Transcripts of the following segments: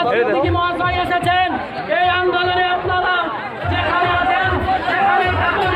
রাষ্ট্রপতি মহাশয় এসেছেন। এই আন্দোলনে আপনারা যেখানে আছেন সেখানে থাকুন।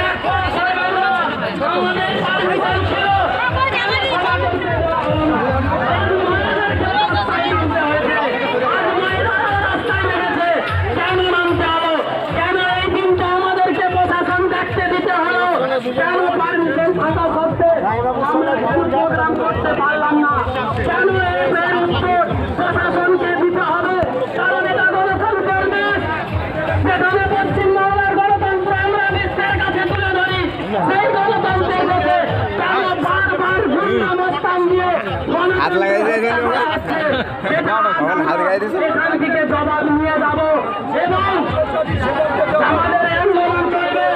হাত লাগাই হাত গাই দিয়েছে? এখান থেকে জবাব নিয়ে যাব। এবং আমাদের আন্দোলন চলবে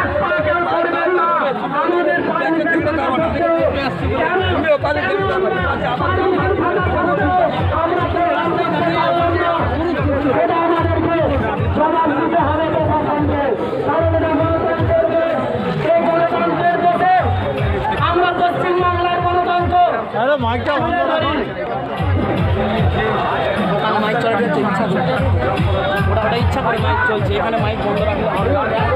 এক পা কেউ করবেন না। আমাদের আমরা গণতন্ত্র মাইক চলাটা ইচ্ছা করে ওরা ওটা ইচ্ছা করে মাইক চলছে। এখানে মাইক বন্ধ রাখলে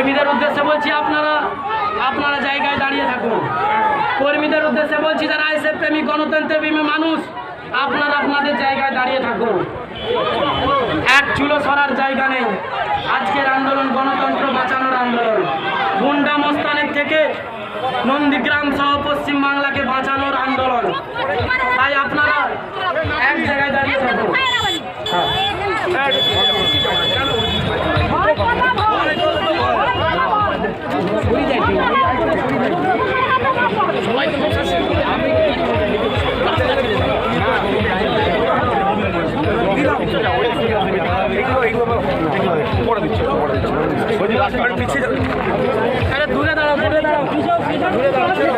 কর্মীদের উদ্দেশ্যে বলছি আপনারা আপনারা জায়গায় দাঁড়িয়ে থাকুন। কর্মীদের উদ্দেশ্যে বলছি যারা আইসে প্রেমী গণতন্ত্রের প্রেমী মানুষ, আপনারা আপনাদের জায়গায় দাঁড়িয়ে থাকুন। এক চুলো সরার জায়গা নেই। আজকের আন্দোলন গণতন্ত্র বাঁচানোর আন্দোলন। গুন্ডা মস্তানের থেকে নন্দীগ্রাম সহ পশ্চিম বাংলাকে বাঁচানোর আন্দোলন। তাই আপনারা এক জায়গায় দাঁড়িয়ে থাকুন আরে দূরে দাঁড়াও দূরে দাঁড়াও। দূরে দাঁড়াও।